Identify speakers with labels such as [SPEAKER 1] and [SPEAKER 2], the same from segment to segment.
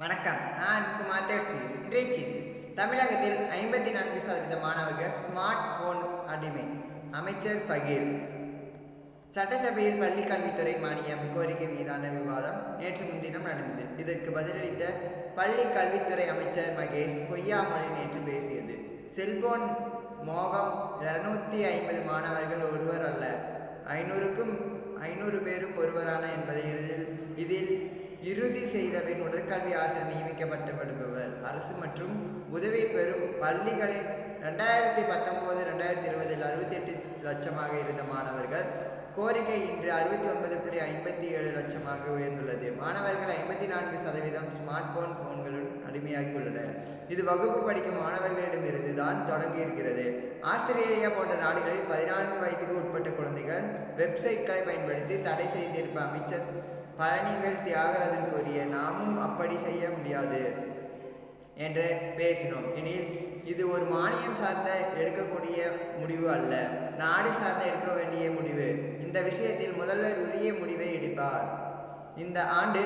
[SPEAKER 1] வணக்கம். நான் குமார் தேட்சிஸ் இன்றைய செய்தி தமிழகத்தில் ஐம்பத்தி நான்கு சதவீத மாணவர்கள் ஸ்மார்ட் போன் அடிமை. அமைச்சர் பகீர். சட்டசபையில் பள்ளி கல்வித்துறை மானியம் கோரிக்கை மீதான விவாதம் நேற்று முன்தினம் நடந்தது. இதற்கு பதிலளித்த பள்ளி கல்வித்துறை அமைச்சர் மகேஷ் பொய்யாமொழி நேற்று பேசியது. செல்போன் மோகம் இருநூத்தி ஐம்பது மாணவர்கள் ஒருவர் அல்ல ஐநூறுக்கும் ஐநூறு பேரும் ஒருவரான என்பதை இறுதியில் இதில் இறுதி செய்தபின் உடற்கல்வி ஆசிரியர் நியமிக்கப்பட்டுவிடுபவர். அரசு மற்றும் உதவி பெறும் பள்ளிகளில் ரெண்டாயிரத்தி பத்தொம்போது ரெண்டாயிரத்தி இருபதில் அறுபத்தி எட்டு லட்சமாக இருந்த மாணவர்கள் கோரிக்கை இன்று அறுபத்தி ஒன்பது புள்ளி ஐம்பத்தி ஏழு லட்சமாக உயர்ந்துள்ளது. மாணவர்கள் ஐம்பத்தி நான்கு சதவீதம் ஸ்மார்ட் போன் போன்களுடன் அடிமையாகி உள்ளனர் இது வகுப்பு படிக்கும் மாணவர்களிடமிருந்து தான் தொடங்கியிருக்கிறது. ஆஸ்திரேலியா போன்ற நாடுகளில் பதினான்கு வயதுக்கு உட்பட்ட குழந்தைகள் வெப்சைட்களை பயன்படுத்தி தடை செய்திருப்ப அமைச்சர் பழனிவேல் தியாகராஜன் கூறிய நாமும் அப்படி செய்ய முடியாது என்று பேசினோம். எனில் இது ஒரு மானியம் சார்ந்த எடுக்கக்கூடிய முடிவு அல்ல. நாடு சார்ந்த எடுக்க வேண்டிய முடிவு. இந்த விஷயத்தில் முதல்வர் உரிய முடிவை எடுப்பார். இந்த ஆண்டு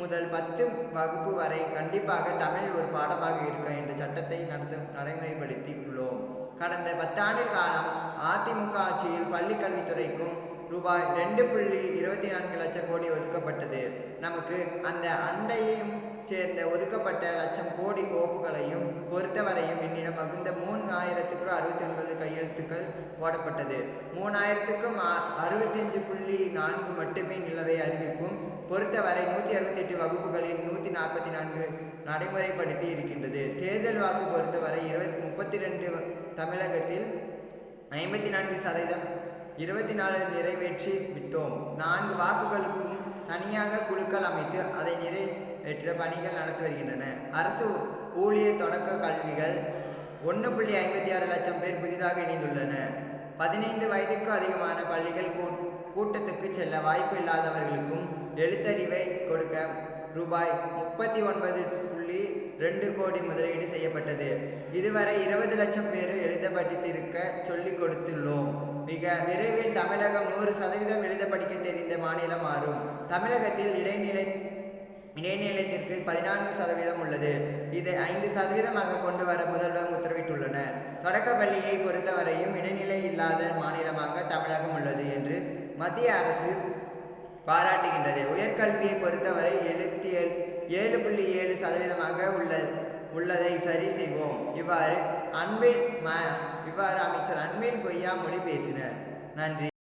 [SPEAKER 1] முதல் பத்து வகுப்பு வரை கண்டிப்பாக தமிழ் ஒரு பாடமாக இருக்க என்ற சட்டத்தை நடத்த நடைமுறைப்படுத்தி உள்ளோம் கடந்த பத்தாண்டு காலம் அதிமுக ஆட்சியில் பள்ளிக்கல்வித்துறைக்கும் ரூபாய் ரெண்டு புள்ளி இருபத்தி நான்கு லட்சம் கோடி ஒதுக்கப்பட்டது. நமக்கு அந்த அண்டையும் சேர்ந்த ஒதுக்கப்பட்ட லட்சம் கோடி கோப்புகளையும் பொறுத்தவரையும் என்னிடம் மகுந்த மூணாயிரத்துக்கு அறுபத்தி ஒன்பது கையெழுத்துக்கள் போடப்பட்டது. மூணாயிரத்துக்கும் அறுபத்தஞ்சு புள்ளி நான்கு மட்டுமே நிலவை அறிவிக்கும். பொறுத்தவரை நூற்றி அறுபத்தெட்டு வகுப்புகளில் நூற்றி நாற்பத்தி நான்கு நடைமுறைப்படுத்தி இருக்கின்றது. தேர்தல் வாக்கு பொறுத்தவரை இருபத்தி முப்பத்தி ரெண்டு தமிழகத்தில் ஐம்பத்தி நான்கு சதவீதம் இருபத்தி நாலு நிறைவேற்றி விட்டோம். நான்கு வாக்குகளுக்கும் தனியாக குழுக்கள் அமைத்து அதை நிறைவேற்ற பணிகள் நடத்தி வருகின்றன. அரசு ஊழியர் தொடக்க கல்விகள் ஒன்று புள்ளி ஐம்பத்தி ஆறு லட்சம் பேர் புதிதாக இணைந்துள்ளன. பதினைந்து வயதுக்கு அதிகமான பள்ளிகள் கூட்டத்துக்கு செல்ல வாய்ப்பு இல்லாதவர்களுக்கும் எழுத்தறிவை கொடுக்க ரூபாய் முப்பத்தி ஒன்பது புள்ளி ரெண்டு கோடி முதலீடு செய்யப்பட்டது. இதுவரை இருபது லட்சம் பேர் எழுத படித்திருக்க சொல்லிக் கொடுத்துள்ளோம். மிக விரைவில் தமிழகம் நூறு சதவீதம் எழுத படிக்க தெரிந்த மாநிலம் மாறும் தமிழகத்தில் இடைநிலை இடைநிலையத்திற்கு பதினான்கு சதவீதம் உள்ளது. இதை ஐந்து சதவீதமாக கொண்டு வர முதல்வர் உத்தரவிட்டுள்ளனர். தொடக்கப்பள்ளியை பொறுத்தவரையும் இடைநிலை இல்லாத மாநிலமாக தமிழகம் உள்ளது என்று மத்திய அரசு பாராட்டுகின்றது. உயர்கல்வியை பொறுத்தவரை ஏழு புள்ளி ஏழு சதவீதமாக உள்ள உள்ளதை சரி செய்வோம். இவ்வாறு அன்பில் ம இவ்வாறு அமைச்சர் அன்பில் பொய்யா மொழி பேசினர். நன்றி.